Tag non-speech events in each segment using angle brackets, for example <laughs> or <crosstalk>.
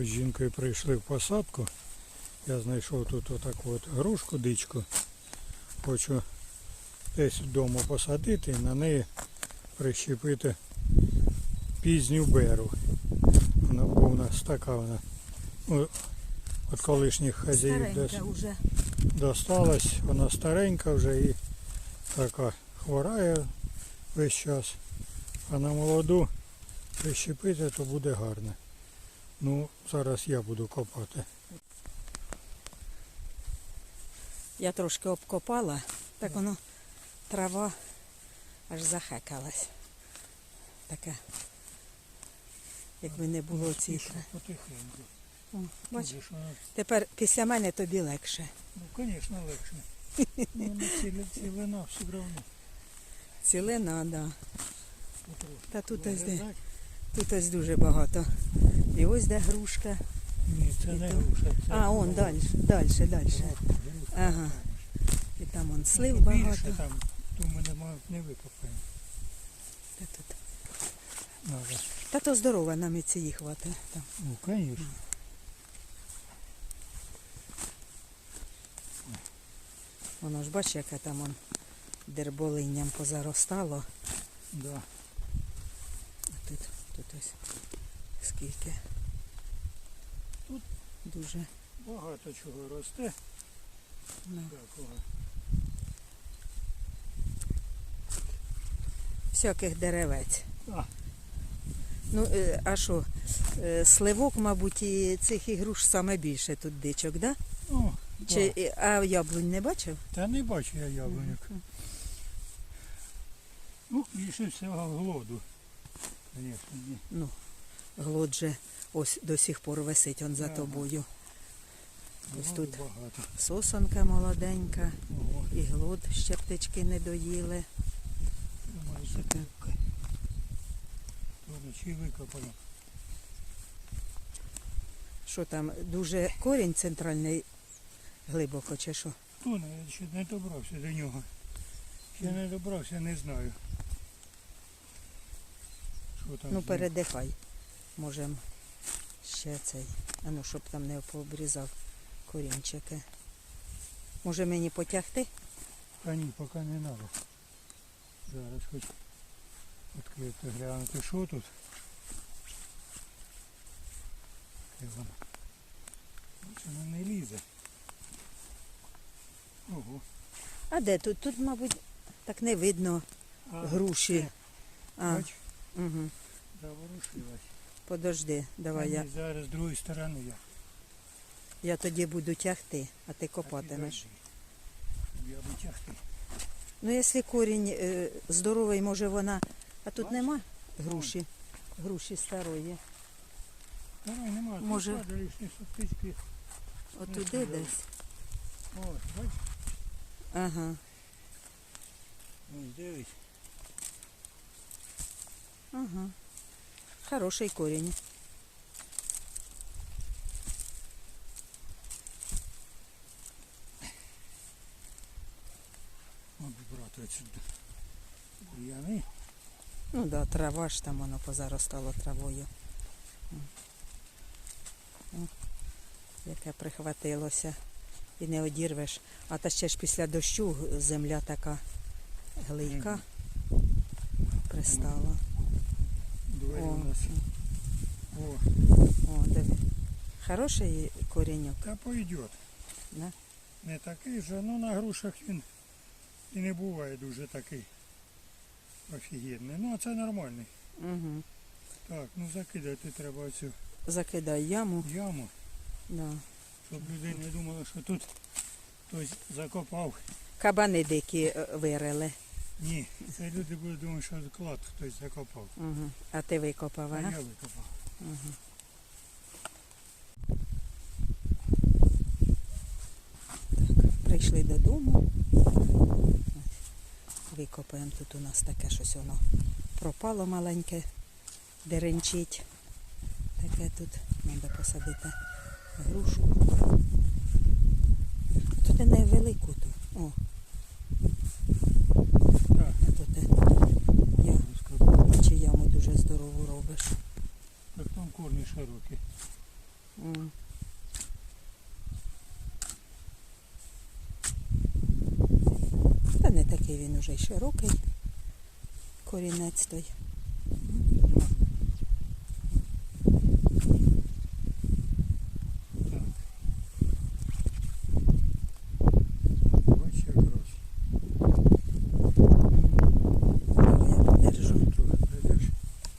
Ось з жінкою прийшли в посадку. Я знайшов тут отаку от грушку дичку. Хочу десь вдома посадити і на неї прищепити пізню беру. Вона бо у нас така вона. Ну, от колишніх хазяїв досталась, вона старенька вже і така хворає весь час. А на молоду прищепити, то буде гарно. Ну, зараз я буду копати. Я трошки обкопала, так воно трава аж захекалась. Таке. Якби не було цієї Пішла потихеньку. О, Бач, вона, тепер після мене тобі легше. ну, звісно, легше. <laughs> Ну, цілина все одно. Цілина, да. Та тут ось тут ось дуже багато. І ось де грушка. Ні, це не груша. Це А, он далі, далі, далі. Ага. І там он слив Більше там, то ми не, не викопаємо. Та, тут. Надо. Та то здорова, нам і цієї хватить. Там. Ну, звісно. Воно ж бачиш, яке там он дерболинням позаростало. Да. А тут, тут ось скільки. Тут дуже. Багато чого росте. Такого. всяких деревець. А. Ну, е, а що, е, сливок, мабуть, і цих ігруш саме більше тут дичок, да? Ну, Чи, да. і- а яблунь не бачив? Та не бачу я яблуньок. Ну, більше всього. Звісно, ні. Ну, глот же ось до сих пор висить он за тобою. Ось тут. Сосонка молоденька, і глот ще птички не доїли. Що там, дуже корінь центральний глибоко чи що? Ну, я ще не добрався до нього. Ще не добрався, не знаю. Що там? з Ну, ним. передихай. Можем ще цей. А ну, щоб там не пообрізав корінчики. Може мені потягти? Та ні, поки не треба. Зараз хоч відкрити глянути, що тут. Воно? Не лізе. Ого. А де тут? Тут, мабуть, так не видно А, груші. А, Бач, угу. заворушилась. Подожди, давай я. Зараз з другої сторони я. Я тоді буду тягти, а ти копатимеш. Я витягти. Ну, якщо корінь е, здоровий, може вона. А тут Бач? нема груші. Груші старої. Давай, нема. Може. Може. сутички. Отуди Ну, десь. Ось, бач, Ага. ось дивись. Ага. Хороший. Мабуть, брати отсюди. Бур'яни. Ну да, трава ж там воно позаростало травою. О, Яке прихватилося. І не одірвеш. А та ще ж після дощу земля така глийка пристала. Двері О, у. О, о, диви. Хороший коріньок, та пойдет. да? Не такий же, ну на грушах він і не буває дуже такий офігенний. Ну, а це нормальний. Угу. Так, ну закидати треба цю Закидай яму. яму, Да. щоб люди не думали, що тут хтось закопав. Кабани дикі е, вирили. Ні, це люди будуть думати, що клад хтось закопав. Угу. А ти викопав, А ага? я викопав. Угу. Так, прийшли додому. Викопаємо тут у нас таке щось воно пропало маленьке, деренчить. Таке тут треба посадити грушу. Тут і невелику ту. О, Так, а тут я розкопав. наче яму дуже здорову робиш. Так там корні широкі. М. Та не такий він уже й широкий. Корінець той.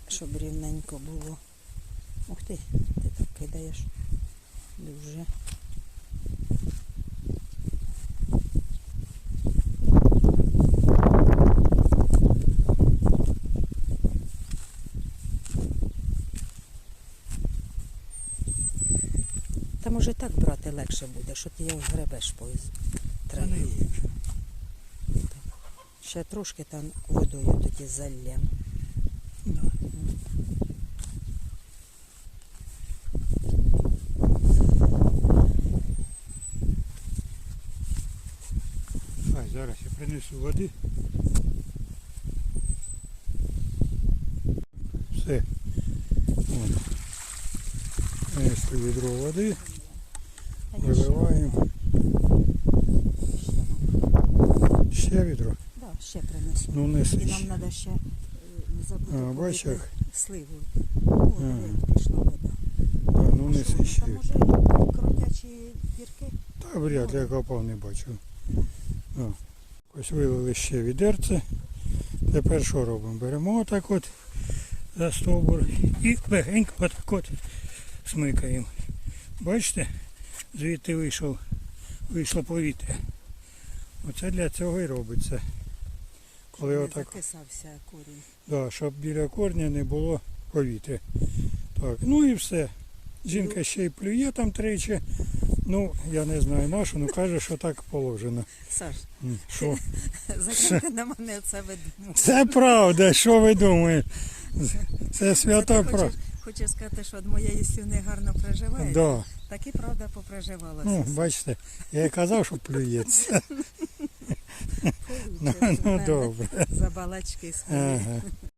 Щоб рівненько було. Ух ти, ти так кидаєш. Дуже. Може так брати легше буде, що ти його гребеш по траві. Ще трошки там водою тоді заллям. Да. Ай, зараз я принесу води. Все. Принесли відро води, виливаємо. Ще відро. Да, ще принесу. Ну неси І нам треба ще е, не забути А, бачиш, сливу. О, Ага. диви, пішла вода. А, ну А неси що, ще. Там уже крутячі дірки. Та вряд ли я копав не бачив. О. Ось вилили ще відерце. Тепер що робимо? Беремо отак от за стовбур і легенько отак от смикаємо. Бачите? Звідти вийшов, вийшло повітря. Оце для цього і робиться. Коли не отак, закисався корінь. да, щоб біля корня не було повітря. Так, ну і все. Жінка ще й плює там тричі. Ну, я не знаю нашу, ну каже, що так положено. Саш, Що? <laughs> на мене це видно. Це правда, що ви думаєте? Це свята правда. Хочеш сказати, що від моєї сіни гарно проживає? Да. Так і правда попроживалася. Ну, бачите, я і казав, що плюється. Ну, ну добре. За балачки свої. Ага.